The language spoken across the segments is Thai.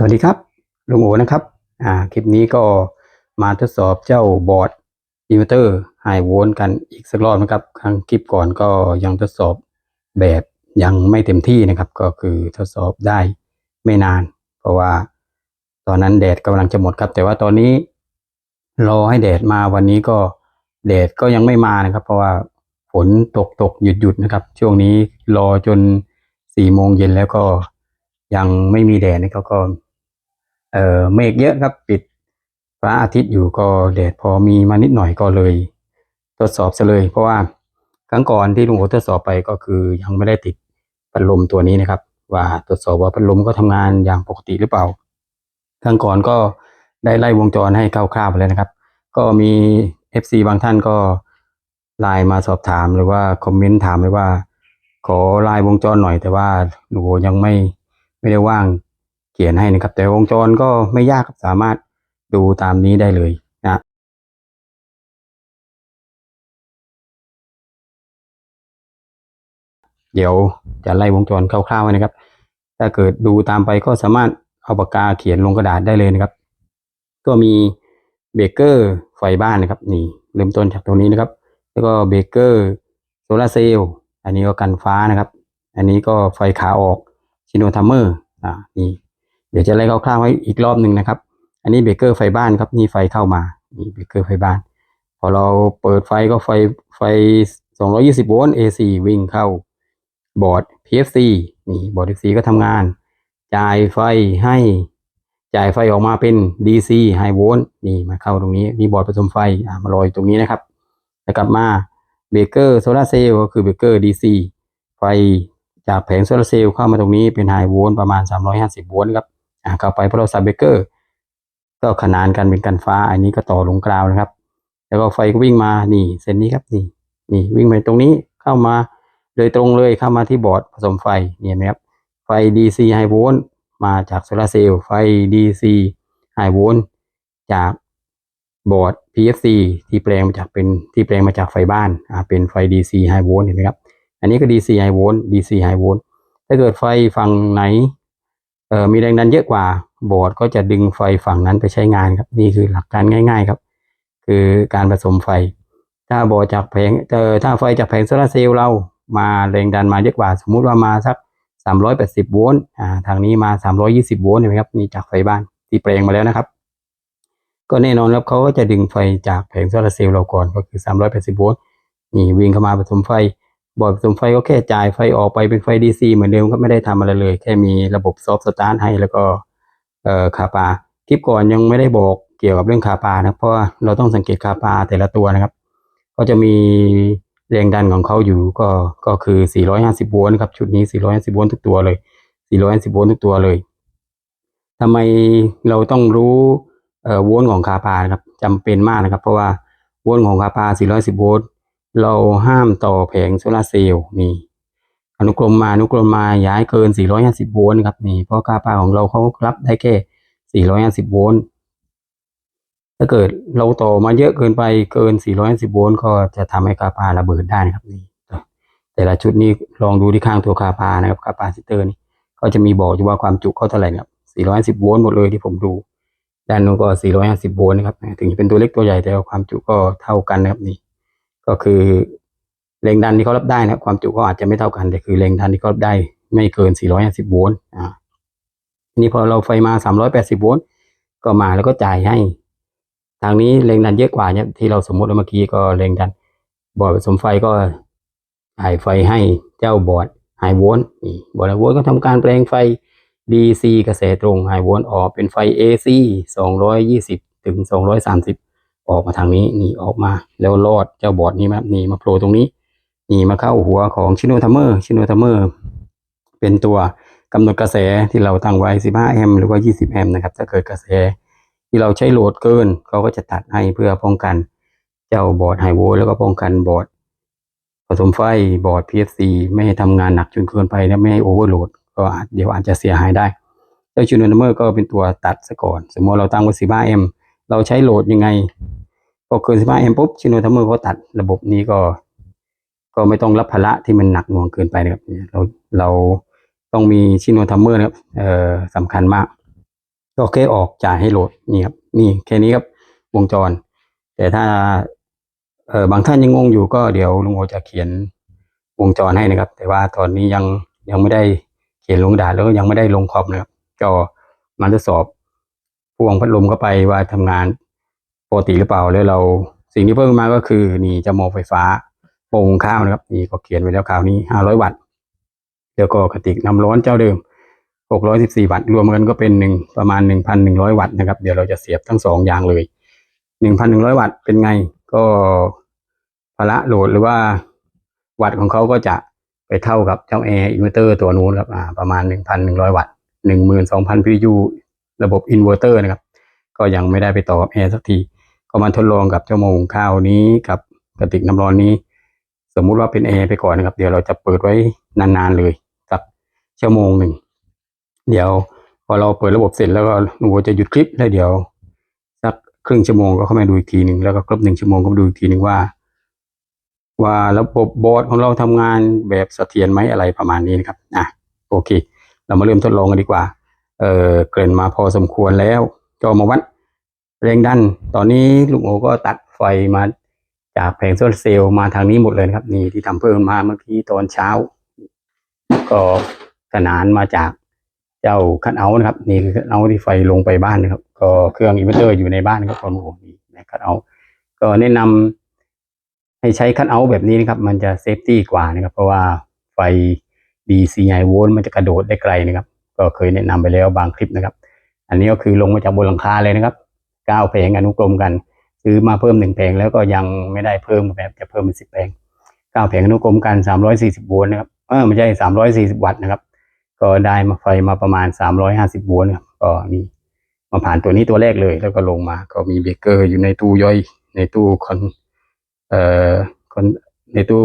สวัสดีครับลุงโอนะครับ อ่า คลิปนี้ก็มาทดสอบเจ้าบอร์ดอินเวอร์เตอร์ไฮโวลต์กันอีกสักรอบนะครับ ครั้งคลิปก่อนก็ยังทดสอบแบบยังไม่เต็มที่นะครับ ก็คือทดสอบได้ไม่นาน เพราะว่าตอนนั้นแดดกำลังจะหมดครับ แต่ว่าตอนนี้รอให้แดดมาวันนี้ก็แดดก็ยังไม่มานะครับ เพราะว่าฝนตกตกหยุดหยุดนะครับ ช่วงนี้รอจนสี่โมงเย็นแล้วก็ยังไม่มีแดดนะครับก็ เอ่อเมฆเยอะครับปิดพระอาทิตย์อยู่ก็แดดพอมีมานิดหน่อยก็เลย ทดสอบซะเลย เพราะว่าครั้งก่อนที่ลุงโอทดสอบไปก็คือยังไม่ได้ติดพัดลมตัวนี้นะครับ ว่าทดสอบว่าพัดลมก็ทำงานอย่างปกติหรือเปล่า ครั้งก่อนก็ได้ไล่วงจรให้คร่าวๆไปแล้วนะครับ ก็มี FC บางท่านก็ไลน์มาสอบถามหรือว่าคอมเมนต์ถามไว้ว่า ขอไลน์วงจรหน่อยแต่ว่าหนูยังไม่ไม่ได้ว่าง ขียนให้นะครับ แต่วงจรก็ไม่ยากครับสามารถดูตามนี้ได้เลยนะเดี๋ยวจะไล่วงจรคร่าวๆนะครับ ถ้าเกิดดูตามไปก็สามารถเอาปากกาเขียนลงกระดาษได้เลยนะครับ ก็มีเบเกอร์ไฟบ้านนะครับ นี่เริ่มต้นจากตรงนี้นะครับ แล้วก็เบเกอร์โซลาเซลล์อันนี้ก็กันฟ้านะครับ อันนี้ก็ไฟขาออกชิโนทัมเมอร์อ่านี่ เดี๋ยวจะไล่คร่าวๆไว้อีกรอบหนึ่งนะครับ อันนี้เบรกเกอร์ไฟบ้านครับนี่ไฟเข้ามานี่เบรกเกอร์ไฟบ้าน พอเราเปิดไฟก็ไฟไฟ 220 โวลต์ AC วิ่งเข้าบอร์ด PFC นี่บอร์ด PFC ก็ทำงาน จ่ายไฟให้จ่ายไฟออกมาเป็น DC High Volt นี่มาเข้าตรงนี้มีบอร์ดผสมไฟมาลอยตรงนี้นะครับแล้วกลับมาเบรกเกอร์โซลาร์เซลล์ก็คือเบรกเกอร์ DC ไฟจากแผงโซลาร์เซลล์เข้ามาตรงนี้เป็น High Volt ประมาณ 350 โวลต์ครับ เข้าไปพอเราใส่เบรกเกอร์ก็ขนานกันเป็นกันฟ้า อันนี้ก็ต่อลงกราวนะครับ แล้วก็ไฟก็วิ่งมานี่เส้นนี้ครับนี่นี่วิ่งไปตรงนี้เข้ามาโดยตรงเลยเข้ามาที่บอร์ดผสมไฟเนี่ยเห็นไหมครับไฟ DC High Volt มาจากโซลาเซลล์ไฟ DC High Volt จากบอร์ด PFC ที่แปลงมาจากเป็นที่แปลงมาจากไฟบ้านอ่าเป็นไฟ DC High Volt เห็นไหมครับ อันนี้ก็ DC High Volt DC High Volt ถ้าเกิดไฟฝั่งไหน มีแรงดันเยอะกว่าบอร์ดก็จะดึงไฟฝั่งนั้นไปใช้งานครับ นี่คือหลักการง่าย ๆครับ คือการผสมไฟ ถ้าบอร์ดจากแผงเอ่อถ้าไฟจากแผงโซลาร์เซลล์เรามาแรงดันมาเยอะกว่า สมมุติว่ามาสัก 380 โวลต์อ่าทางนี้มา 320 โวลต์เห็นไหมครับนี่จากไฟบ้านที่แปลงมาแล้วนะครับ ก็แน่นอนครับเขาก็จะดึงไฟจากแผงโซลาร์เซลล์เราก่อนก็คือ 380 โวลต์นี่วิ่งเข้ามาผสมไฟ บอร์ดผสมไฟก็แค่จ่ายไฟออกไปเป็นไฟ DC เหมือนเดิมครับไม่ได้ทำอะไรเลย แค่มีระบบซอฟต์สตาร์ทให้แล้วก็เอ่อคาปาคลิปก่อนยังไม่ได้บอกเกี่ยวกับเรื่องคาปานะเพราะว่าเราต้องสังเกตคาปาแต่ละตัวนะครับ ก็จะมีแรงดันของเขาอยู่ก็ก็คือ 450 โวลต์ครับชุดนี้ 450 โวลต์ทุกตัวเลย 450 โวลต์ทุกตัวเลยทำไมเราต้องรู้เอ่อโวลต์ของคาปานะครับจำเป็นมากนะครับ เพราะว่าโวลต์ของคาปา 410 โวลต์ เราห้ามต่อแผงโซลาเซลล์นี่อนุกรมมาอนุกรมมาย้ายเกิน 450 โวลต์ครับนี่เพราะคาปาของเราเขารับได้แค่ 450 โวลต์ถ้าเกิดเราต่อมาเยอะเกินไปเกิน410โวลต์ก็จะทำให้คาปาระเบิดได้นะครับนี่แต่ละชุดนี้ลองดูที่ข้างตัวคาปานะครับคาปาซิเตอร์นี่ก็จะมีบอกอยู่ว่าความจุเขาเท่าไหร่นะครับ410โวลต์หมดเลยที่ผมดูด้านนู้นก็ 450 โวลต์นะครับถึงจะเป็นตัวเล็กตัวใหญ่แต่ว่าความจุก็เท่ากันนะครับนี่ ก็คือแรงดันที่เขารับได้นะความจุก็อาจจะไม่เท่ากัน แต่คือแรงดันที่เขารับได้ไม่เกิน 450 โวลต์อ่าทีนี้พอเราไฟมา 380 โวลต์ก็มาแล้วก็จ่ายให้ ทางนี้แรงดันเยอะกว่าเนี่ยที่เราสมมติเมื่อกี้ก็แรงดันบอร์ดผสมไฟก็จ่ายไฟให้เจ้าบอร์ดไฮโวลต์นี่บอร์ดไฮโวลต์ก็ทำการแปลงไฟ DC กระแสตรงไฮโวลต์ออกเป็นไฟ AC 220 ถึง 230 ออกมาทางนี้นี่ออกมา แล้วลอดเจ้าบอร์ดนี้มานี่มาโผล่ตรงนี้นี่มาเข้าหัวของชิโนทัมเมอร์ชิโนทัมเมอร์เป็นตัวกำหนดกระแสที่เราตั้งไว้ 15 แอมป์หรือว่า 20 แอมป์นะครับ ถ้าเกิดกระแสที่เราใช้โหลดเกินเขาก็จะตัดให้เพื่อป้องกัน เจ้าบอร์ดไฮโวลแล้วก็ป้องกันบอร์ดผสมไฟบอร์ด PFC ไม่ให้ทำงานหนักจนเกินไปและไม่ให้โอเวอร์โหลดก็เดี๋ยวอาจจะเสียหายได้ เจ้าชิโนทัมเมอร์ก็เป็นตัวตัดซะก่อน สมมติเราตั้งไว้ 15 แอมป์เราใช้โหลดยังไง พอเกิน15แอมป์ปุ๊บชิโนทัมเมอร์เขาตัดระบบนี้ก็ ก็ไม่ต้องรับภาระที่มันหนักหน่วงเกินไปนะครับ เราเราต้องมีชิโนทัมเมอร์นะครับเอ่อสำคัญมาก ก็แค่ออกจ่ายให้โหลดนี่ครับนี่แค่นี้ครับวงจร แต่ถ้าเออบางท่านยังงงอยู่ก็เดี๋ยวลุงโอจะเขียนวงจรให้นะครับ แต่ว่าตอนนี้ยังยังไม่ได้เขียนลงดาแล้วก็ยังไม่ได้ลงคอมนะครับก็มาทดสอบพวงพัดลมเข้าไปว่าทำงาน ปกติหรือเปล่าแล้วเราสิ่งที่เพิ่มมาก็คือนี่จะโมอไฟฟ้าโป่งข้าวนะครับ นี่ก็เขียนไว้แล้วคราวนี้ห้าร้อยวัตต์แล้วก็กระติกน้ำร้อนเจ้าเดิม 614 วัตต์รวมกันก็เป็นหนึ่งประมาณ 1,100 วัตต์นะครับ เดี๋ยวเราจะเสียบทั้งสองอย่างเลย 1,100 วัตต์เป็นไงก็พละโหลดหรือว่าวัตต์ของเขาก็จะไปเท่ากับเจ้าแอร์อินเวอร์เตอร์ตัวนู้นครับอ่าประมาณ 1,100 วัตต์ 12,000 PU ระบบอินเวอร์เตอร์นะครับ ก็ยังไม่ได้ไปต่อกับแอร์สักที ก็มาทดลองกับเจ้าโมงข้าวนี้กับกระติกน้ำร้อนนี้ สมมุติว่าเป็นแอร์ไปก่อนนะครับ เดี๋ยวเราจะเปิดไว้นานๆเลยสักชั่วโมงหนึ่งเดี๋ยวพอเราเปิดระบบเสร็จแล้วก็หนูจะหยุดคลิปแล้วเดี๋ยวสักครึ่งชั่วโมงก็เข้ามาดูอีกทีหนึ่งแล้วก็ครบหนึ่งชั่วโมงก็มาดูอีกทีหนึ่งว่า ว่าระบบบอร์ดของเราทำงานแบบเสถียรไหมอะไรประมาณนี้นะครับอะโอเค เรามาเริ่มทดลองกันดีกว่า เออเกริ่นมาพอสมควรแล้วก็มาวัด แรงดัน ตอนนี้ลุงโอก็ตัดไฟมาจากแผงโซลาร์เซลล์มาทางนี้หมดเลยนะครับ นี่ที่ทำเพิ่มมาเมื่อกี้ตอนเช้า ก็ขนานมาจากเจ้าคันเอาท์นะครับ นี่คือคันเอาท์ที่ไฟลงไปบ้านนะครับ ก็เครื่องอินเวอร์เตอร์อยู่ในบ้านครับความโอ้นี่นะคันเอาท์ก็แนะนำให้ใช้คันเอาท์แบบนี้นะครับ มันจะเซฟตี้กว่านะครับ เพราะว่าไฟ DC ไฮโวลต์มันจะกระโดดได้ไกลนะครับ ก็เคยแนะนำไปแล้วบางคลิปนะครับ อันนี้ก็คือลงมาจากบนหลังคาเลยนะครับ เก้าแผงอนุกรมกัน ซื้อมาเพิ่มหนึ่งแผงแล้วก็ยังไม่ได้เพิ่มแบบจะเพิ่มเป็นสิบแผงเก้าแผงอนุกรมกันสามร้อยสี่สิบโวลต์นะครับเออไม่ใช่สามร้อยสี่สิบวัตต์นะครับ ก็ได้มาไฟมาประมาณสามร้อยห้าสิบโวลต์นะครับก็มีมาผ่านตัวนี้ตัวแรกเลยแล้วก็ลงมา ก็มีเบรกเกอร์อยู่ในตู้ย่อย ในตู้คอนเอ่อคอนในตู้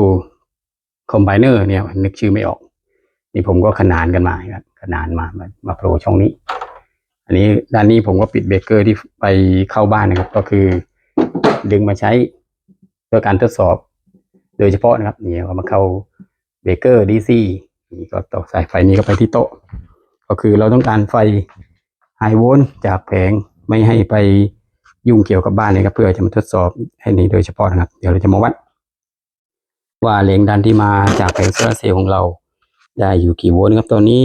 คอมไบเนอร์เนี่ยนึกชื่อไม่ออก นี่ผมก็ขนานกันมาครับขนานมามามาโผล่ช่องนี้ อันนี้ด้านนี้ผมก็ปิดเบรกเกอร์ที่ไปเข้าบ้านนะครับ ก็คือดึงมาใช้เพื่อการทดสอบ โดยเฉพาะนะครับนี่เอามาเข้าเบรกเกอร์ดีซีนี่ก็ต่อสายไฟนี้ก็ไปที่โต๊ะ ก็คือเราต้องการไฟไฮโวลต์จากแผงไม่ให้ไปยุ่งเกี่ยวกับบ้านเลยครับเพื่อจะมาทดสอบให้นี้โดยเฉพาะนะครับ เดี๋ยวเราจะมาวัด ว่าแรงดันที่มาจากแผงโซลาร์เซลล์ของเรา ได้อยู่กี่โวลต์ครับตอนนี้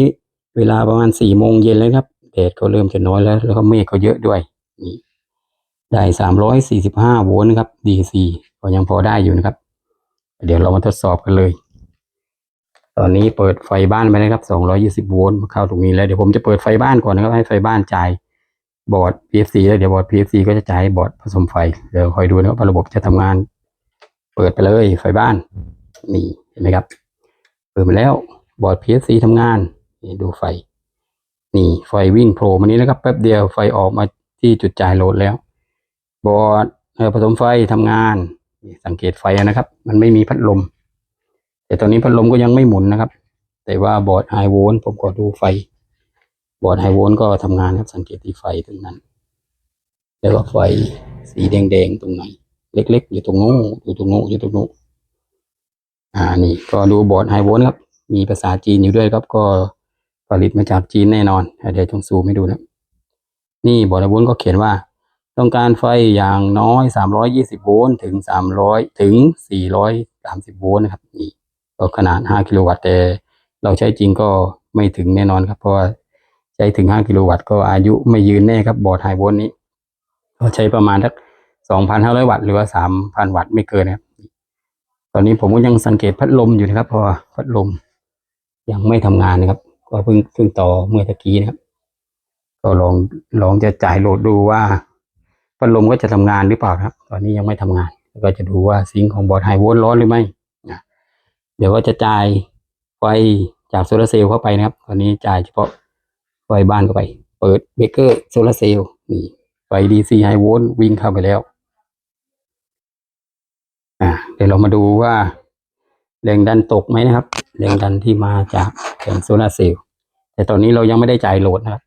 เวลาประมาณสี่โมงเย็นแล้วครับ ดดก็เริ่มจะน้อยแล้ว แล้วก็เมฆก็เยอะด้วยนี่ได้สามร้อยสี่สิบห้าโวลต์นะครับ DC ก็ยังพอได้อยู่นะครับ เดี๋ยวเรามาทดสอบกันเลย ตอนนี้เปิดไฟบ้านไปนะครับสองร้อยี่สิบโวลต์เข้าตรงนี้แล้วเดี๋ยวผมจะเปิดไฟบ้านก่อนนะครับ ให้ไฟบ้านจ่ายบอร์ด PFC แล้วเดี๋ยวบอร์ด PFC ก็จะจ่ายบอร์ดผสมไฟเดี๋ยวคอยดูนะครับว่าระบบจะทำงาน เปิดไปเลยไฟบ้านนี่เห็นไหมครับ เปิดมาแล้วบอร์ด PFC ทำงานนี่ดูไฟ นี่ไฟวิ่งโผล่มานี้นะครับแป๊บเดียวไฟออกมาที่จุดจ่ายโหลดแล้ว บอร์ดผสมไฟทำงานนี่สังเกตไฟนะครับ มันไม่มีพัดลม แต่ตอนนี้พัดลมก็ยังไม่หมุนนะครับ แต่ว่าบอร์ดไฮโวลต์ผมก็ดูไฟ บอร์ดไฮโวลต์ก็ทำงานครับสังเกตที่ไฟตรงนั้น แล้วก็ไฟสีแดงๆตรงไหน เล็กๆอยู่ตรงโน้นอยู่ตรงโน้นอยู่ตรงโน้นอ่านี่ก็ดูบอร์ดไฮโวลต์ครับ มีภาษาจีนอยู่ด้วยครับก็ ผลิตมาจากจีนแน่นอนเดี๋ยวจงซูมให้ดูนะนี่บอร์ดไฮโวลต์ก็เขียนว่า ต้องการไฟอย่างน้อย 320 โวลต์ถึง 300 ถึง 430 โวลต์นะครับนี่ก็ขนาด 5 กิโลวัตต์แต่เราใช้จริงก็ไม่ถึงแน่นอนครับ เพราะว่าใช้ถึง 5 กิโลวัตต์ก็อายุไม่ยืนแน่ครับบอร์ดไฮโวลต์นี้ก็ใช้ประมาณสัก 2,500 วัตต์หรือว่า 3,000 วัตต์ไม่เกินนะครับตอนนี้ผมก็ยังสังเกตพัดลมอยู่นะครับ เพราะพัดลมยังไม่ทำงานนะครับ ก็เพิ่งเพิ่งต่อเมื่อตะกี้นะครับ ก็ลองลองจะจ่ายโหลดดูว่าพัดลมก็จะทำงานหรือเปล่าครับ ตอนนี้ยังไม่ทำงานแล้วก็จะดูว่าซิงของบอร์ดไฮโวลต์ร้อนหรือไม่นะเดี๋ยวก็จะจ่ายไฟจากโซลาร์เซลล์เข้าไปนะครับ ตอนนี้จ่ายเฉพาะไฟบ้านเข้าไป เปิดเบเกอร์โซลาร์เซลล์นี่ไฟ DC ไฮโวลต์วิ่งเข้าไปแล้ว อ่า เดี๋ยวเรามาดูว่า แรงดันตกไหมนะครับ แรงดันที่มาจาก แผงโซลาร์เซลล์แต่ตอนนี้เรายังไม่ได้จ่ายโหลดนะครับ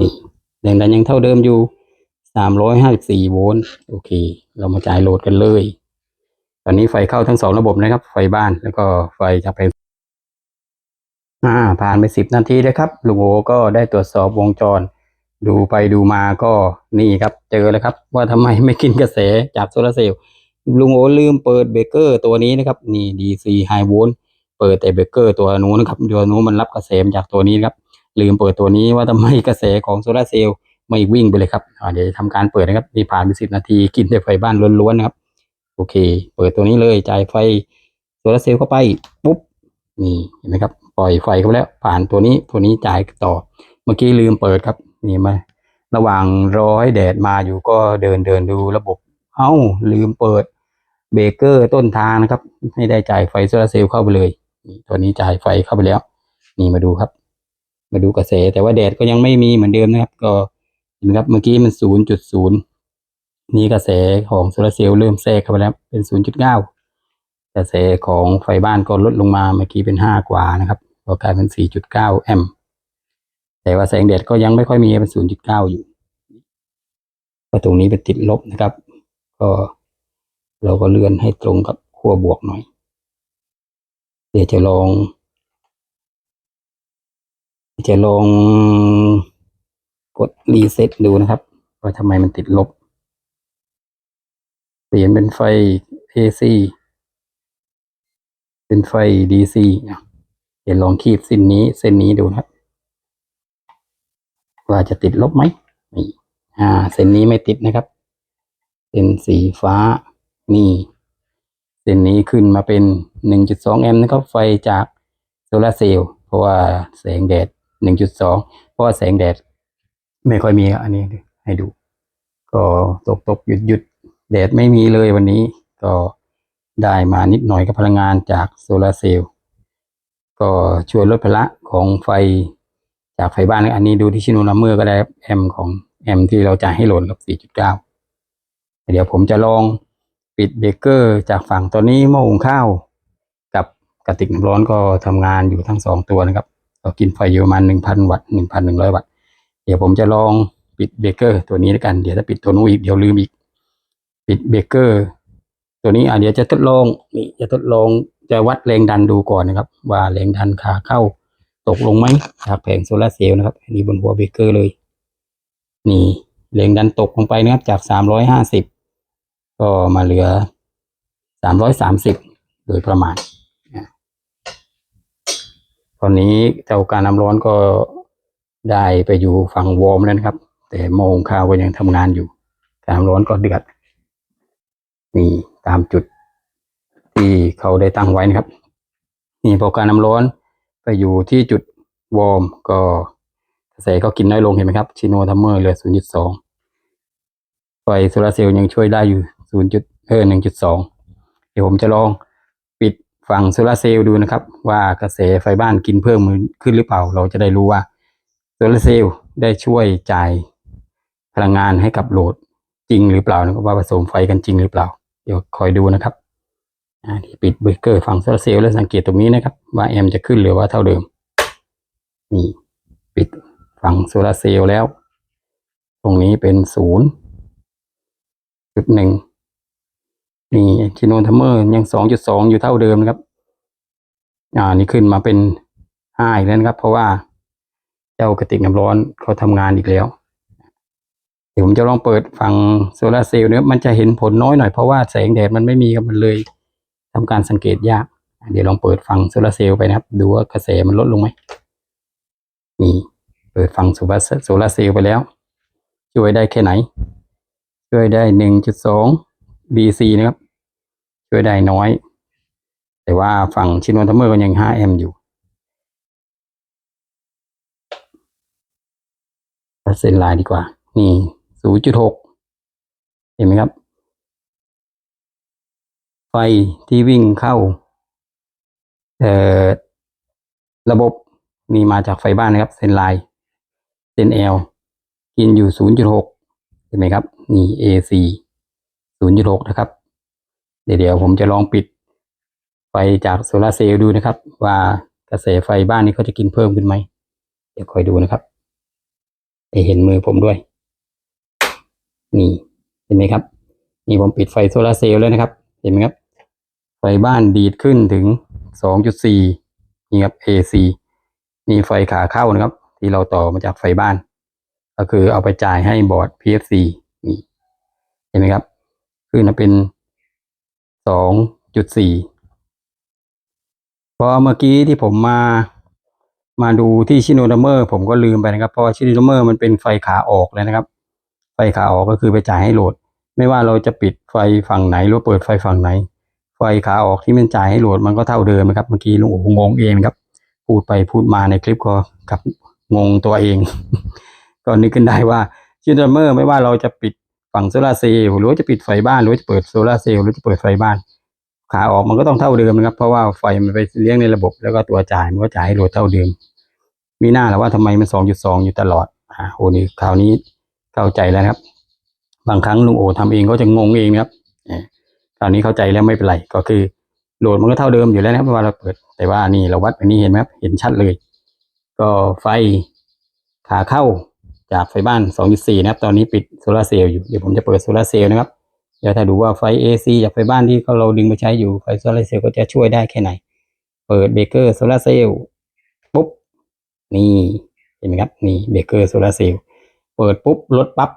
นี่แรงดันยังเท่าเดิมอยู่354โวลต์โอเค เรามาจ่ายโหลดกันเลย ตอนนี้ไฟเข้าทั้งสองระบบนะครับ ไฟบ้านแล้วก็ไฟจากแผงอ่าผ่านไปสิบนาทีเลยครับลุงโอก็ได้ตรวจสอบวงจร ดูไปดูมาก็นี่ครับ เจอแล้วครับ ว่าทำไมไม่กินกระแสจากโซลาร์เซลล์ลุงโอลืมเปิดเบรกเกอร์ตัวนี้นะครับ นี่ DC High Volt เปิดแต่เบรกเกอร์ตัวนู้นนะครับตัวนู้นมันรับกระแสมจากตัวนี้ครับลืมเปิดตัวนี้ว่าทำไมกระแสของโซลาร์เซลล์ไม่วิ่งไปเลยครับเดี๋ยวจะทำการเปิดนะครับนี่ผ่านไปสิบนาทีกินแต่ไฟบ้านล้วนๆนะครับโอเค เปิดตัวนี้เลยจ่ายไฟโซลาร์เซลล์เข้าไปปุ๊บนี่เห็นไหมครับปล่อยไฟเข้าแล้วผ่านตัวนี้ตัวนี้จ่ายต่อ เมื่อกี้ลืมเปิดครับนี่มาระหว่างรอให้แดดมาอยู่ก็เดินเดินดูระบบ เอ้าลืมเปิดเบเกอร์ต้นทางนะครับ ให้ได้จ่ายไฟโซลาร์เซลล์เข้าไปเลย นี่ตัวนี้จ่ายไฟเข้าไปแล้ว นี่มาดูครับ มาดูกระแสแต่ว่าแดดก็ยังไม่มีเหมือนเดิมนะครับ ก็เห็นไหมครับเมื่อกี้มันศูนย์จุดศูนย์นี่กระแสของโซลาร์เซลล์เริ่มแทรกเข้าไปแล้วเป็นศูนย์จุดเก้ากระแสของไฟบ้านก็ลดลงมาเมื่อกี้เป็นห้ากว่านะครับก็กลายเป็นสี่จุดเก้าแอมป์แต่ว่าแสงแดดก็ยังไม่ค่อยมีเป็นศูนย์จุดเก้าอยู่ก็ตรงนี้เป็นติดลบนะครับ ก็เราก็เลื่อนให้ตรงกับขั้วบวกหน่อย เดี๋ยวจะลองจะลองกดรีเซ็ตดูนะครับ ว่าทำไมมันติดลบ เปลี่ยนเป็นไฟ AC เป็นไฟ DC เดี๋ยวลองคีบเส้นนี้เส้นนี้ดูนะครับว่าจะติดลบไหมนี่อ่า เส้นนี้ไม่ติดนะครับ เป็นสีฟ้านี่ เส้นนี้ขึ้นมาเป็น 1.2 แอมป์นะครับไฟจากโซลาร์เซลล์เพราะว่าแสงแดด 1.2 เพราะว่าแสงแดด ไม่ค่อยมีอันนี้ให้ดู ก็ตกตกหยุดหยุดแดดไม่มีเลยวันนี้ ก็ได้มานิดหน่อยกับพลังงานจากโซลาร์เซลล์ก็ช่วยลดภาระของไฟจากไฟบ้านอันนี้ดูที่ชิโนนัมเมอร์ก็ได้แอมของแอมที่เราจ่ายให้โหลดกับ 4.9 เดี๋ยวผมจะลอง ปิดเบรกเกอร์จากฝั่งตัวนี้หม้อหุงข้าว กับกระติกน้ำร้อนก็ทำงานอยู่ทั้งสองตัวนะครับก็กินไฟอยู่ประมาณ1,000วัตต์1,100วัตต์เดี๋ยวผมจะลองปิดเบรกเกอร์ตัวนี้แล้วกันเดี๋ยวถ้าปิดตัวนู้นอีกเดี๋ยวลืมอีก ปิดเบรกเกอร์ตัวนี้อะเดี๋ยวจะทดลองนี่จะทดลองจะวัดแรงดันดูก่อนนะครับ ว่าแรงดันขาเข้าตกลงไหมจากแผงโซลาเซลล์นะครับอันนี้บนหัวเบรกเกอร์เลย นี่แรงดันตกลงไปนะครับจากสามร้อยห้าสิบ ก็มาเหลือสามร้อยสามสิบโดยประมาณนะตอนนี้เจ้าการน้ำร้อนก็ได้ไปอยู่ฝั่งวอร์มแล้วนะครับ แต่โมงข้าวก็ยังทำงานอยู่การน้ำร้อนก็เดือดนี่ตามจุดที่เขาได้ตั้งไว้นะครับ นี่พอการน้ำร้อนไปอยู่ที่จุดวอร์มก็กระแสก็กินน้อยลงเห็นไหมครับชิโนทัมเมอร์เหลือ0.2ไฟโซลาร์เซลล์ยังช่วยได้อยู่ 0. จุดเออ1.2เดี๋ยวผมจะลองปิดฝั่งโซลาเซลล์ดูนะครับ ว่ากระแสไฟบ้านกินเพิ่มขึ้นหรือเปล่า เราจะได้รู้ว่าโซลาเซลล์ได้ช่วยจ่ายพลังงานให้กับโหลดจริงหรือเปล่านะครับว่าผสมไฟกันจริงหรือเปล่า เดี๋ยวคอยดูนะครับอ่าที่ปิดเบรกเกอร์ฝั่งโซลาเซลล์แล้วสังเกตตรงนี้นะครับ ว่าแอมจะขึ้นหรือว่าเท่าเดิมนี่ปิดฝั่งโซลาเซลล์แล้ว ตรงนี้เป็นศูนย์จุดหนึ่ง นี่ชิโนทัมเมอร์ยังสองจุดสองอยู่เท่าเดิมนะครับ อ่า นี่ขึ้นมาเป็นห้าอีกแล้วนะครับ เพราะว่าเจ้ากระติกน้ำร้อนเขาทำงานอีกแล้ว เดี๋ยวผมจะลองเปิดฝั่งโซลาร์เซลล์เนี่ยมันจะเห็นผลน้อยหน่อยเพราะว่าแสงแดดมันไม่มีครับมันเลยทำการสังเกตยาก เดี๋ยวลองเปิดฝั่งโซลาร์เซลล์ไปนะครับ ดูว่ากระแสมันลดลงไหมนี่เปิดฝั่งโซลาร์โซลาเซลล์ไปแล้ว ช่วยได้แค่ไหน ช่วยได้หนึ่งจุดสอง DC นะครับ วยได้น้อย แต่ว่าฝั่งชินวันทัมเมอร์ก็ยังห้าแอมอยู่เส้นลายดีกว่า นี่ศูนย์จุดหกเห็นไหมครับ ไฟที่วิ่งเข้าเอ่อระบบนี่มาจากไฟบ้านนะครับ เส้นลาย เส้น L กินอยู่ 0.6 เห็นไหมครับ นี่ AC 0.6 นะครับ เดี๋ยวเดี๋ยวผมจะลองปิดไฟจากโซลาเซลล์ดูนะครับ ว่ากระแสไฟบ้านนี้เขาจะกินเพิ่มขึ้นไหม เดี๋ยวคอยดูนะครับให้เห็นมือผมด้วย นี่เห็นไหมครับ นี่ผมปิดไฟโซลาเซลล์แล้วนะครับ เห็นไหมครับ ไฟบ้านดีดขึ้นถึง 2.4 นี่ครับ AC มีไฟขาเข้านะครับ ที่เราต่อมาจากไฟบ้าน ก็คือเอาไปจ่ายให้บอร์ด PFC นี่ เห็นไหมครับ ขึ้นมาเป็น สองจุดสี่พอเมื่อกี้ที่ผมมามาดูที่ชิโนดเมอร์ผมก็ลืมไปนะครับ เพราะว่าชิโนดเมอร์มันเป็นไฟขาออกเลยนะครับ ไฟขาออกก็คือไปจ่ายให้โหลด ไม่ว่าเราจะปิดไฟฝั่งไหนหรือเปิดไฟฝั่งไหน ไฟขาออกที่มันจ่ายให้โหลดมันก็เท่าเดิมนะครับ เมื่อกี้ลุงโองงเองครับ พูดไปพูดมาในคลิปก็กับงงตัวเอง ก็นึกขึ้นได้ว่าชิโนดเมอร์ไม่ว่าเราจะปิด ฝั่งโซลาเซลล์หรือว่าจะปิดไฟบ้านหรือจะเปิดโซลาเซลล์หรือจะเปิดไฟบ้าน ขาออกมันก็ต้องเท่าเดิมนะครับ เพราะว่าไฟมันไปเลี้ยงในระบบ แล้วก็ตัวจ่ายมันก็จ่ายให้โหลดเท่าเดิม มีหน้าแล้วว่าทำไมมันสองจุดสองอยู่ตลอดอ่าโอ้นี่คราวนี้เข้าใจแล้วครับ บางครั้งลุงโอทำเองก็จะงงเองนะครับเอ่อคราวนี้เข้าใจแล้วไม่เป็นไรก็คือโหลดมันก็เท่าเดิมอยู่แล้วนะครับเวลาเราเปิด แต่ว่านี่เราวัดแบบนี้เห็นไหมครับเห็นชัดเลย ก็ไฟขาเข้า จากไฟบ้าน 2.4 นะครับ ตอนนี้ปิดโซลาร์เซลล์อยู่ เดี๋ยวผมจะเปิดโซลาร์เซลล์นะครับ เดี๋ยวถ้าดูว่าไฟ AC จากไฟบ้านที่เราดึงไปใช้อยู่ ไฟโซลาร์เซลล์ก็จะช่วยได้แค่ไหน เปิดเบเกอร์โซลาร์เซลล์ปุ๊บ นี่ เห็นไหมครับ นี่เบเกอร์โซลาร์เซลล์ เปิดปุ๊บลดปั๊บ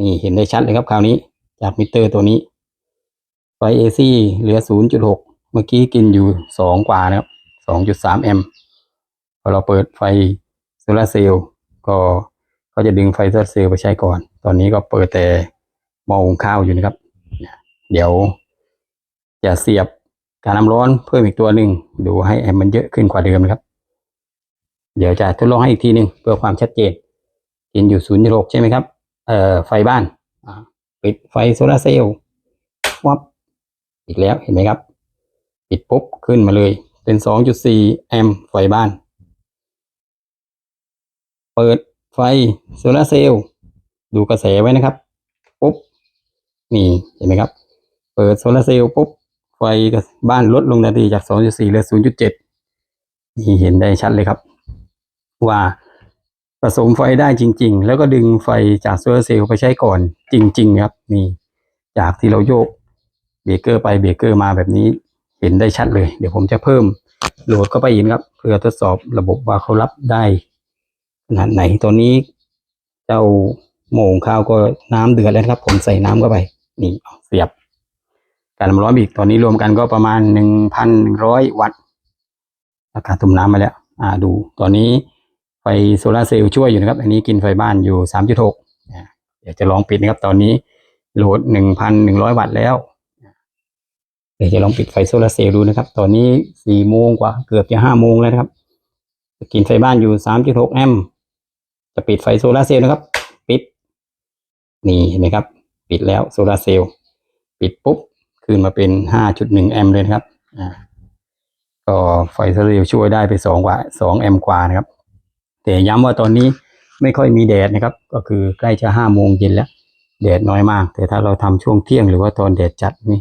นี่เห็นได้ชัดเลยครับคราวนี้ จากมิเตอร์ตัวนี้ ไฟ AC เหลือ 0.6 เมื่อกี้กินอยู่ 2 กว่านะครับ 2.3 แอมป์ พอเราเปิดไฟโซลาร์เซลล์ก็ ก็จะดึงไฟโซลาร์เซลล์ไปใช้ก่อน ตอนนี้ก็เปิดแต่หม้อหุงข้าวอยู่นะครับ เดี๋ยวจะเสียบการน้ำร้อนเพิ่มอีกตัวหนึ่งดูให้แอมมันเยอะขึ้นกว่าเดิมนะครับ เดี๋ยวจะทดลองให้อีกทีหนึ่งเพื่อความชัดเจนกินอยู่0.6ใช่ไหมครับเอ่อไฟบ้านปิดไฟโซลาร์เซลล์วับอีกแล้วเห็นไหมครับ ปิดปุ๊บขึ้นมาเลย เป็น 2.4 แอมป์ไฟบ้าน เปิด ไฟโซลาร์เซลล์ดูกระแสไว้นะครับปุ๊บนี่เห็นไหมครับ เปิดโซลาร์เซลล์ปุ๊บไฟบ้านลดลงทันทีจาก 2.4เหลือ 0.7 นี่เห็นได้ชัดเลยครับ ว่าผสมไฟได้จริง ๆ แล้วก็ดึงไฟจากโซลาร์เซลล์ไปใช้ก่อนจริง ๆ ครับ นี่ จากที่เราโยกเบรกเกอร์ไปเบรกเกอร์มาแบบนี้เห็นได้ชัดเลย เดี๋ยวผมจะเพิ่มโหลดเข้าไปอีกนครับ เพื่อทดสอบระบบว่าเขารับได้ ขนาดไหนตอนนี้ เจ้าโมงข้าวก็น้ำเดือดแล้วนะครับ ผมใส่น้ำเข้าไป นี่เสียบ การน้ำร้อนอีกตอนนี้รวมกันก็ประมาณหนึ่งพันหนึ่งร้อยวัตต์อากาศตุ่มน้ำมาแล้ว อ่าดู ตอนนี้ไฟโซลาเซลล์ช่วยอยู่นะครับ อันนี้กินไฟบ้านอยู่สามจุดหกเดี๋ยวจะลองปิดนะครับ ตอนนี้โหลดหนึ่งพันหนึ่งร้อยวัตต์แล้ว เดี๋ยวจะลองปิดไฟโซลาเซลล์ดูนะครับ ตอนนี้สี่โมงกว่า เกือบจะห้าโมงแล้วนะครับ กินไฟบ้านอยู่สามจุดหกแอมป์ จะปิดไฟโซลาร์เซลล์นะครับ ปิด นี่เห็นไหมครับ ปิดแล้วโซลาร์เซลล์ปิดปุ๊บขึ้นมาเป็นห้าจุดหนึ่งแอมป์เลยนะครับอ่าก็ไฟโซลาร์เซลล์ช่วยได้ไปสองกว่าสองแอมป์กว่านะครับ แต่ย้ำว่าตอนนี้ไม่ค่อยมีแดดนะครับ ก็คือใกล้จะห้าโมงเย็นแล้ว แดดน้อยมาก แต่ถ้าเราทำช่วงเที่ยงหรือว่าตอนแดดจัดนี่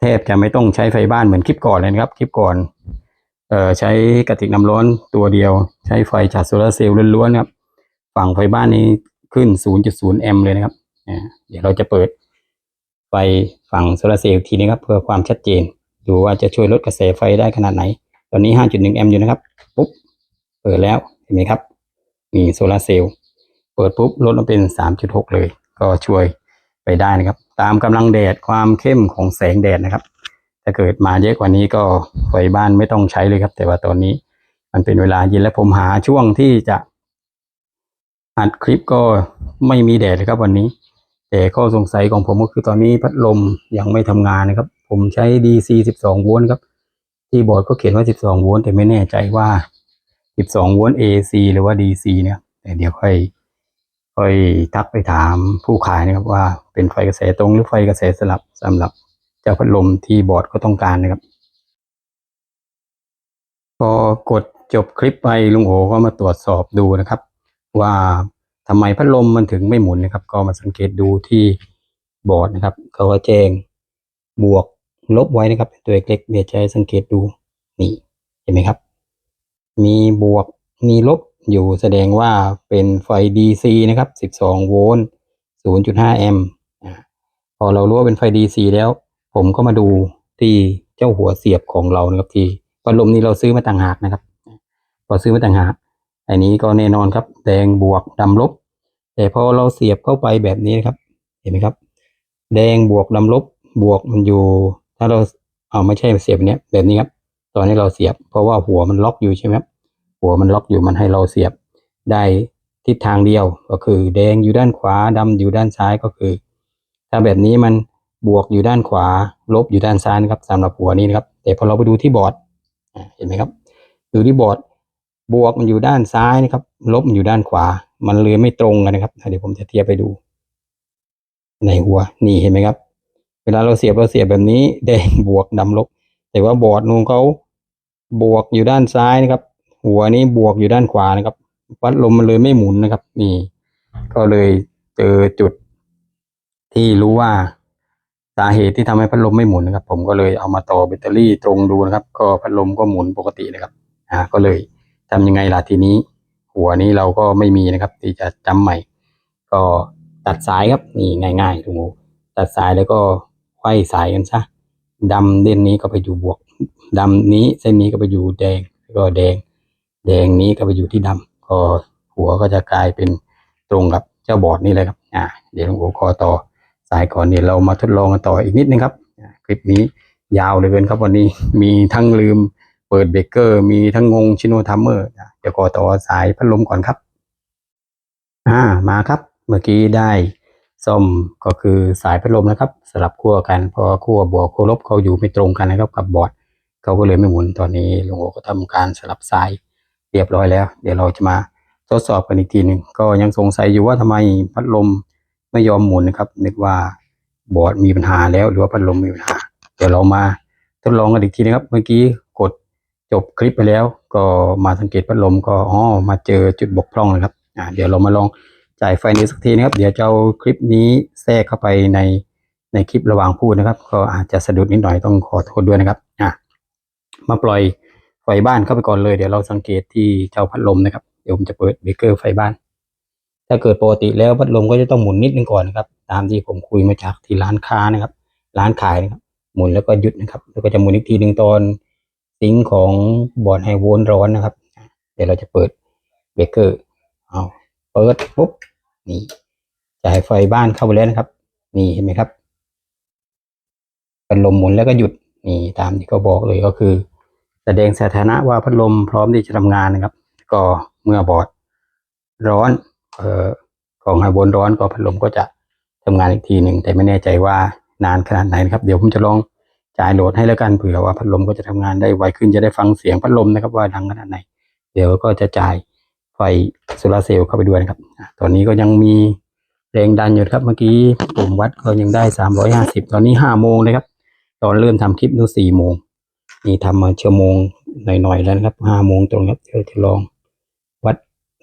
แทบจะไม่ต้องใช้ไฟบ้านเหมือนคลิปก่อนเลยนะครับ คลิปก่อน ใช้กระติกน้ำร้อนตัวเดียว ใช้ไฟจากโซลาร์เซลล์ล้วนๆครับฝั่งไฟบ้านนี้ขึ้น 0.0 แอมป์เลยนะครับอ่าเดี๋ยวเราจะเปิดไฟฝั่งโซลาร์เซลล์ทีนี้ครับเพื่อความชัดเจน ดูว่าจะช่วยลดกระแสไฟได้ขนาดไหน ตอนนี้ 5.1 แอมป์อยู่นะครับ ปุ๊บ เปิดแล้ว เห็นไหมครับ มีโซลาร์เซลล์ เปิดปุ๊บ ลดลงเป็น 3.6 เลย ก็ช่วยไปได้นะครับ ตามกำลังแดดความเข้มของแสงแดดนะครับ ถ้าเกิดมาเยอะกว่านี้ก็ไฟบ้านไม่ต้องใช้เลยครับ แต่ว่าตอนนี้มันเป็นเวลาเย็นและผมหาช่วงที่จะอัดคลิปก็ไม่มีแดดเลยครับวันนี้ แต่ข้อสงสัยของผมก็คือตอนนี้พัดลมยังไม่ทำงานนะครับ ผมใช้ DC 12 โวลต์ครับ ที่บอร์ดก็เขียนว่า 12 โวลต์แต่ไม่แน่ใจว่า 12 โวลต์ AC หรือว่า DC เนี่ยแต่เดี๋ยวค่อยค่อยทักไปถามผู้ขายนะครับว่าเป็นไฟกระแสตรงหรือไฟกระแสสลับสำหรับ จ้าพัดลมที่บอร์ดก็ต้องการนะครับ พอกดจบคลิปไปลุงโอก็มาตรวจสอบดูนะครับ ว่าทำไมพัดลมมันถึงไม่หมุนนะครับ ก็มาสังเกตดูที่บอร์ดนะครับเขาก็แจ้งบวกลบไว้นะครับเป็นตัวเล็กๆเดี๋ยวจะให้สังเกตดูนี่เห็นไหมครับ มีบวกมีลบอยู่แสดงว่าเป็นไฟ DC นะครับ 12 โวลต์ 0.5 แอมป์พอเรารู้ว่าเป็นไฟ DC แล้ว ผมก็มาดูที่เจ้าหัวเสียบของเรานะครับที่พัดลมนี้เราซื้อมาต่างหากนะครับพอซื้อมาต่างหากอันนี้ก็แน่นอนครับ แดงบวกดำลบ แต่พอเราเสียบเข้าไปแบบนี้นะครับ เห็นไหมครับ แดงบวกดำลบบวกมันอยู่ ถ้าเราเอาไม่ใช่เสียบเนี้ยแบบนี้ครับ ตอนนี้เราเสียบ เพราะว่าหัวมันล็อกอยู่ใช่ไหมครับหัวมันล็อกอยู่มันให้เราเสียบได้ทิศทางเดียวก็คือ แดงอยู่ด้านขวาดำอยู่ด้านซ้ายก็คือ ถ้าแบบนี้มัน บวกอยู่ด้านขวา ลบอยู่ด้านซ้ายนะครับสำหรับหัวนี้นะครับ แต่พอเราไปดูที่บอร์ดเห็นไหมครับดูที่บอร์ดบวกมันอยู่ด้านซ้ายนะครับ ลบมันอยู่ด้านขวา มันเลยไม่ตรงกันนะครับเดี๋ยวผมจะเทียบไปดู ในหัวนี่เห็นไหมครับ เวลาเราเสียบเราเสียบแบบนี้แดงบวกดำลบ แต่ว่าบอร์ดนูนเขาบวกอยู่ด้านซ้ายนะครับ หัวนี้บวกอยู่ด้านขวานะครับพัดลมมันเลยไม่หมุนนะครับ นี่ ก็เลยเจอจุดที่รู้ว่า สาเหตุที่ทำให้พัดลมไม่หมุนนะครับ ผมก็เลยเอามาต่อแบตเตอรี่ตรงดูนะครับ ก็พัดลมก็หมุนปกตินะครับอ่าก็เลยทำยังไงล่ะทีนี้ หัวนี้เราก็ไม่มีนะครับ ที่จะจำใหม่ ก็ตัดสายครับนี่ง่ายๆทุกูตัดสายแล้วก็ไขว้สายกันซะดำเด่นนี้ก็ไปอยู่บวกดำนี้เส้นนี้ก็ไปอยู่แดงแล้วก็แดง แดงนี้ก็ไปอยู่ที่ดำก็หัวก็จะกลายเป็นตรงกับเจ้าบอร์ดนี่เลยครับ อ่า เดี๋ยวหลวงปู่ขอต่อ สายก่อนเดี๋ยเรามาทดลองกันต่ออีกนิดนึงครับ คลิปนี้ยาวเลยเกินครับวันนี้มีทั้งลืมเปิดเบรกเกอร์ มีทั้งงงชิโนทัมเมอร์อะเดี๋ยวขอต่อสายพัดลมก่อนครับ อ่ามาครับ เมื่อกี้ได้ซ่อมก็คือสายพัดลมนะครับ สลับขั้วกันเพราะขั้วบวกขั้วลบเขาอยู่ไม่ตรงกันนะครับกับบอร์ดเขาก็เลยไม่หมุนตอนนี้ลุงโอก็ทำการสลับสายเรียบร้อยแล้ว เดี๋ยวเราจะมาทดสอบกันอีกทีหนึ่งก็ยังสงสัยอยู่ว่าทำไมพัดลม ไม่ยอมหมุนนะครับนึกว่าบอร์ดมีปัญหาแล้วหรือว่าพัดลมมีปัญหา เดี๋ยวเรามาทดลองกันอีกทีนะครับ เมื่อกี้กดจบคลิปไปแล้ว ก็มาสังเกตพัดลมก็อ๋อมาเจอจุดบกพร่องนะครับอ่าเดี๋ยวเรามาลองจ่ายไฟนี้สักทีนะครับ เดี๋ยวจะเอาคลิปนี้แทรกเข้าไปในในคลิประหว่างพูดนะครับ ก็อาจจะสะดุดนิดหน่อยต้องขอโทษด้วยนะครับอะมาปล่อยไฟบ้านเข้าไปก่อนเลย เดี๋ยวเราสังเกตที่เจ้าพัดลมนะครับ เดี๋ยวผมจะเปิดเบรกเกอร์ไฟบ้าน ถ้าเกิดปกติแล้วพัดลมก็จะต้องหมุนนิดนึงก่อนนะครับ ตามที่ผมคุยมาจากที่ร้านค้านะครับ ร้านขายนะครับ หมุนแล้วก็หยุดนะครับ แล้วก็จะหมุนอีกทีหนึ่งตอนซิงของบอร์ดไฮโวลร้อนนะครับ เดี๋ยวเราจะเปิดเบรกเกอร์เอาเปิดปุ๊บนี่จ่ายไฟบ้านเข้าไปแล้วนะครับ นี่เห็นไหมครับพัดลมหมุนแล้วก็หยุดนี่ตามที่เขาบอกเลยก็คือ แสดงสถานะว่าพัดลมพร้อมที่จะทำงานนะครับ ก็เมื่อบอร์ดร้อน ของไฮโวลร้อนก็พัดลมก็จะทำงานอีกทีหนึ่งแต่ไม่แน่ใจว่านานขนาดไหนนะครับ เดี๋ยวผมจะลองจ่ายโหลดให้แล้วกันเผื่อว่าพัดลมก็จะทำงานได้ไวขึ้นจะได้ฟังเสียงพัดลมนะครับว่าดังขนาดไหน เดี๋ยวก็จะจ่ายไฟโซลาร์เซลล์เข้าไปด้วยนะครับ ตอนนี้ก็ยังมีแรงดันอยู่ครับ เมื่อกี้ผมวัดก็ยังได้สามร้อยห้าสิบตอนนี้ห้าโมงเลยครับ ตอนเริ่มทำคลิปนู้สี่โมงนี่ทำมาชั่วโมงหน่อยๆแล้วนะครับห้าโมงตรงครับเดี๋ยวจะลอง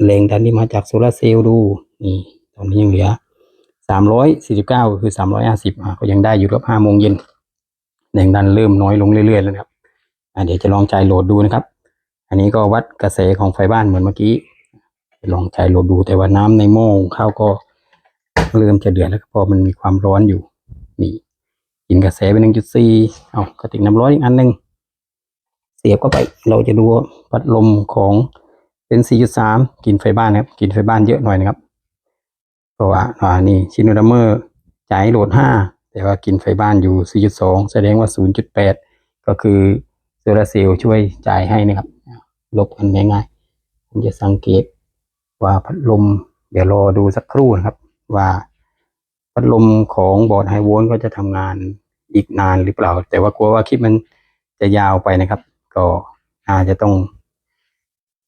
แรงดันที่มาจากโซลาร์เซลล์ดูนี่ตอนนี้ยังเหลือสามร้อยสี่สิบเก้าคือสามร้อยห้าสิบอะก็ยังได้อยู่รับห้าโมงเย็นแรงดันเริ่มน้อยลงเรื่อยๆแล้วครับเดี๋ยวจะลองจ่ายโหลดดูนะครับ อันนี้ก็วัดกระแสของไฟบ้านเหมือนเมื่อกี้ลองใจโหลดดูแต่ว่าน้ำในหม้อหุงข้าวก็เริ่มจะเดือดแล้วพราะมันมีความร้อนอยู่นี่กินกระแสไปหนึ่งจุดสี่เอากระติกน้ำร้อนอีกอันหนึ่งเสียบเข้าไปเราจะดูพัดลมของ เป็นสี่จุดสามกินไฟบ้านนะครับ กินไฟบ้านเยอะหน่อยนะครับ เพราะว่าอ่านี่ชิโนดัมเมอร์จ่ายโหลดห้าแต่ว่ากินไฟบ้านอยู่สี่จุดสองแสดงว่าศูนย์จุดแปดก็คือโซลาเซลล์ช่วยจ่ายให้นะครับ ลบกันง่ายๆผมจะสังเกตว่าพัดลม เดี๋ยวรอดูสักครู่นะครับ ว่าพัดลมของบอร์ดไฮโวลต์ก็จะทำงานอีกนานหรือเปล่า แต่ว่ากลัวว่าคลิปมันจะยาวไปนะครับ ก็อาจจะต้อง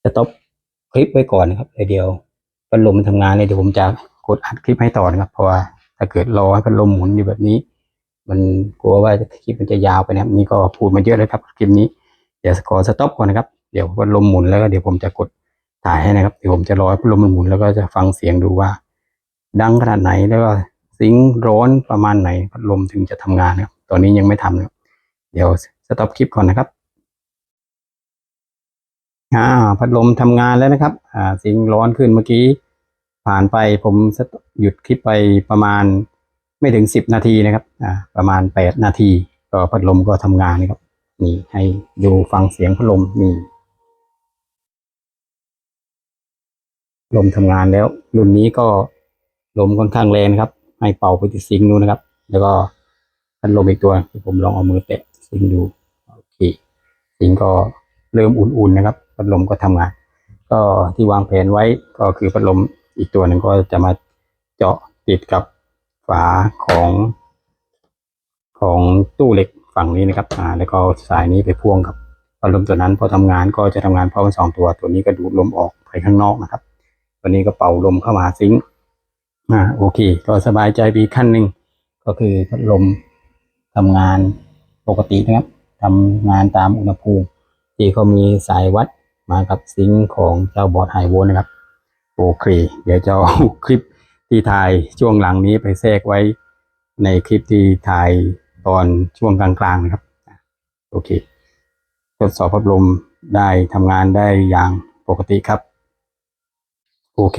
สต็อปค ลิปไว้ก่อนนะครับเดี๋ยวพัดลมมันทำงานเลยเดี๋ยวผมจะกดอัดคลิปให้ต่อนะครับ เพราะว่าถ้าเกิดรอให้พัดลมหมุนอยู่แบบนี้ มันกลัวว่าคลิปมันจะยาวไปนะครับนี่ก็พูดมาเยอะเลยครับคลิปนี้เดี๋ยวขอสต็อปก่อนนะครับเดี๋ยวพัดลมหมุนแล้วก็เดี๋ยวผมจะกดถ่ายให้นะครับเดี๋ยวผมจะรอให้พัดลมมันหมุนแล้วก็จะฟังเสียงดูว่า ดังขนาดไหนแล้วก็ซิงร้อนประมาณไหนพัดลมถึงจะทำงานนะครับตอนนี้ยังไม่ทำนะครับเดี๋ยวสต็อปคลิปก่อนนะครับ อ่าพัดลมทำงานแล้วนะครับ อ่าซิงร้อนขึ้นเมื่อกี้ ผ่านไปผมหยุดคลิปไปประมาณไม่ถึงสิบนาทีนะครับ อ่า ประมาณแปดนาที ก็พัดลมก็ทำงานนะครับ นี่ให้ดูฟังเสียงพัดลมนี่ลมทำงานแล้ว รุ่นนี้ก็ลมค่อนข้างแรงนะครับ ให้เป่าไปที่ซิงค์นู้นนะครับ แล้วก็พัดลมอีกตัวที่ผมลองเอามือแตะซิงดูโอเคซิงก็เริ่มอุ่นๆนะครับ พัดลมก็ทำงาน ก็ที่วางแผนไว้ก็คือพัดลมอีกตัวหนึ่งก็จะมาเจาะติดกับฝาของ ของตู้เหล็กฝั่งนี้นะครับอ่าแล้วก็สายนี้ไปพ่วงกับพัดลมตัวนั้นพอทำงานก็จะทำงานพร้อมกันสองตัว ตัวนี้ก็ดูดลมออกไปข้างนอกนะครับ ตัวนี้ก็เป่าลมเข้ามาซิงค์อ่าโอเค ก็สบายใจไปอีกขั้นหนึ่งก็คือพัดลมทำงานปกตินะครับทำงานตามอุณหภูมิที่เขามีสายวัด มากับซิงของเจ้าบอร์ดไฮโวนะครับ โอเค เดี๋ยวจะเอาคลิปที่ถ่ายช่วงหลังนี้ไปแทรกไว้ในคลิปที่ถ่ายตอนช่วงกลางๆนะครับ โอเค ทดสอบพัดลมได้ทำงานได้อย่างปกติครับ โอเค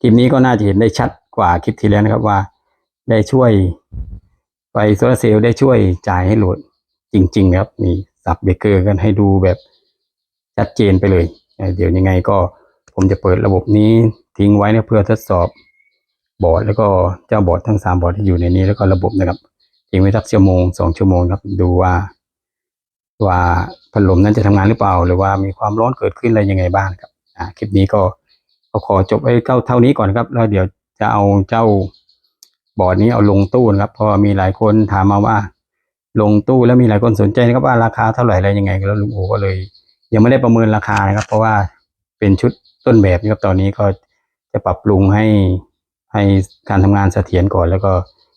คลิปนี้ก็น่าจะเห็นได้ชัดกว่าคลิปที่แล้วนะครับว่า ได้ช่วยไฟโซลาร์เซลล์ได้ช่วยจ่ายให้โหลดจริงๆนะครับนี่สับเบรกเกอร์กันให้ดูแบบ ชัดเจนไปเลย เดี๋ยวยังไงก็ผมจะเปิดระบบนี้ทิ้งไว้นะเพื่อทดสอบบอร์ดแล้วก็เจ้าบอร์ดทั้งสามบอร์ดที่อยู่ในนี้แล้วก็ระบบนะครับทิ้งไว้สักชั่วโมงสองชั่วโมงครับดูว่า ว่าพัดลมนั้นจะทำงานหรือเปล่า หรือว่ามีความร้อนเกิดขึ้นอะไรยังไงบ้างครับอ่าคลิปนี้ก็ขอจบไว้เท่าเท่านี้ก่อนครับ แล้วเดี๋ยวจะเอาเจ้าบอร์ดนี้เอาลงตู้นะครับเพราะมีหลายคนถามมาว่า ลงตู้แล้วมีหลายคนสนใจนะครับว่าราคาเท่าไหร่อะไรยังไงแล้วลุงโอก็เลย ยังไม่ได้ประเมินราคานะครับ เพราะว่าเป็นชุดต้นแบบนะครับตอนนี้ก็จะปรับปรุงให้ให้การทำงานเสถียรก่อนแล้วก็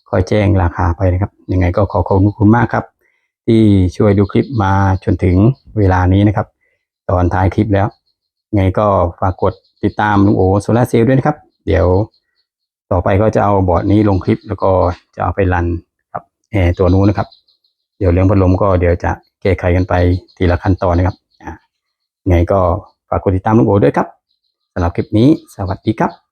ค่อยแจ้งราคาไปนะครับยังไงก็ขอขอบคุณมากครับ ที่ช่วยดูคลิปมาจนถึงเวลานี้นะครับ ตอนท้ายคลิปแล้วไงก็ฝากกดติดตามลุงโอโซลาเซลล์ด้วยนะครับ เดี๋ยวต่อไปก็จะเอาบอร์ดนี้ลงคลิปแล้วก็จะเอาไปรันกับแอร์ตัวนู้นนะครับ เดี๋ยวเรื่องพัดลมก็เดี๋ยวจะแก้ไขกันไปทีละขั้นตอนนะครับ ไงก็ฝากกดติดตามลุงโอด้วยครับสำหรับคลิปนี้ สวัสดีครับ